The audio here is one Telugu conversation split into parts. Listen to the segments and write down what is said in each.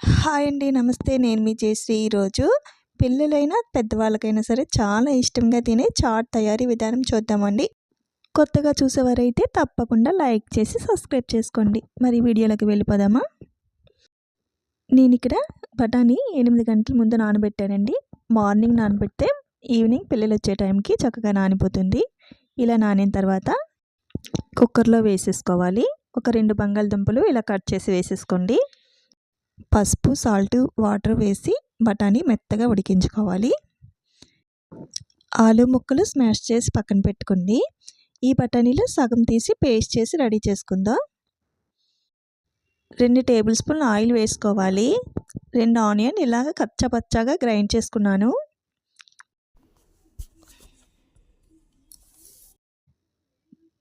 హాయ్ అండి నమస్తే. నేను మీ జయశ్రీ. ఈరోజు పిల్లలైనా పెద్దవాళ్ళకైనా సరే చాలా ఇష్టంగా తినే చాట్ తయారీ విధానం చూద్దామండి. కొత్తగా చూసేవారైతే తప్పకుండా లైక్ చేసి సబ్స్క్రైబ్ చేసుకోండి. మరి వీడియోలోకి వెళ్ళిపోదామా? నేను ఇక్కడ బఠానీ ఎనిమిది గంటల ముందు నానబెట్టానండి. మార్నింగ్ నానబెడితే ఈవినింగ్ పిల్లలు వచ్చే టైంకి చక్కగా నానిపోతుంది. ఇలా నానిన తర్వాత కుక్కర్లో వేసేసుకోవాలి. ఒక రెండు బంగాళదుంపలు ఇలా కట్ చేసి వేసేసుకోండి. పసుపు సాల్ట్ వాటర్ వేసి బఠానీ మెత్తగా ఉడికించుకోవాలి. ఆలు ముక్కలు స్మాష్ చేసి పక్కన పెట్టుకోండి. ఈ బఠానీలు సగం తీసి పేస్ట్ చేసి రెడీ చేసుకుందాం. రెండు టేబుల్ స్పూన్ ఆయిల్ వేసుకోవాలి. రెండు ఆనియన్ ఇలాగ కచ్చపచ్చగా గ్రైండ్ చేసుకున్నాను.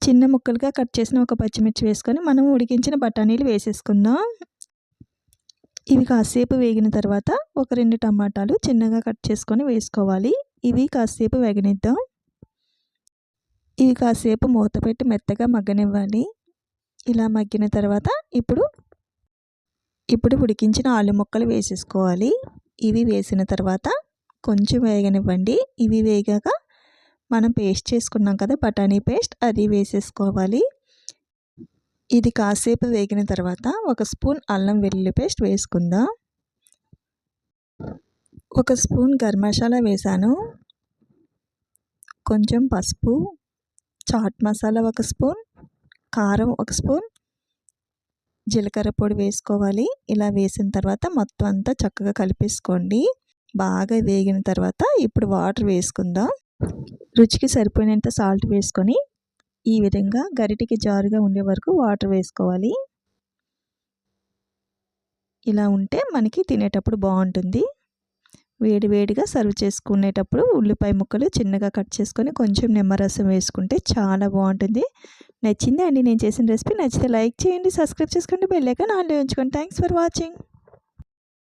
చిన్న ముక్కలుగా కట్ చేసిన ఒక పచ్చిమిర్చి వేసుకొని మనం ఉడికించిన బఠానీలు వేసేసుకుందాం. ఇవి కాసేపు వేగిన తర్వాత ఒక రెండు టమాటాలు చిన్నగా కట్ చేసుకొని వేసుకోవాలి. ఇవి కాసేపు వేగనిద్దాం. ఇవి కాసేపు మూత పెట్టి మెత్తగా మగ్గనివ్వాలి. ఇలా మగ్గిన తర్వాత ఇప్పుడు ఇప్పుడు ఉడికించిన ఆలు ముక్కలు వేసేసుకోవాలి. ఇవి వేసిన తర్వాత కొంచెం వేగనివ్వండి. ఇవి వేగాక మనం పేస్ట్ చేసుకున్నాం కదా బఠానీ పేస్ట్ అది వేసేసుకోవాలి. ఇది కాసేపు వేగిన తర్వాత ఒక స్పూన్ అల్లం వెల్లుల్లి పేస్ట్ వేసుకుందాం. ఒక స్పూన్ గరం మసాలా వేసాను. కొంచెం పసుపు చాట్ మసాలా ఒక స్పూన్ కారం ఒక స్పూన్ జీలకర్ర పొడి వేసుకోవాలి. ఇలా వేసిన తర్వాత మొత్తం అంతా చక్కగా కలిపేసుకోండి. బాగా వేగిన తర్వాత ఇప్పుడు వాటర్ వేసుకుందాం. రుచికి సరిపోయినంత సాల్ట్ వేసుకొని ఈ విధంగా గరిటికి జారుగా ఉండే వరకు వాటర్ వేసుకోవాలి. ఇలా ఉంటే మనకి తినేటప్పుడు బాగుంటుంది. వేడి వేడిగా సర్వ్ చేసుకునేటప్పుడు ఉల్లిపాయ ముక్కలు చిన్నగా కట్ చేసుకొని కొంచెం నిమ్మరసం వేసుకుంటే చాలా బాగుంటుంది. నచ్చింది అండి నేను చేసిన రెసిపీ నచ్చితే లైక్ చేయండి సబ్స్క్రైబ్ చేసుకోండి బెల్లైకాన్ ఆన్లో ఉంచుకోండి. Thanks for watching.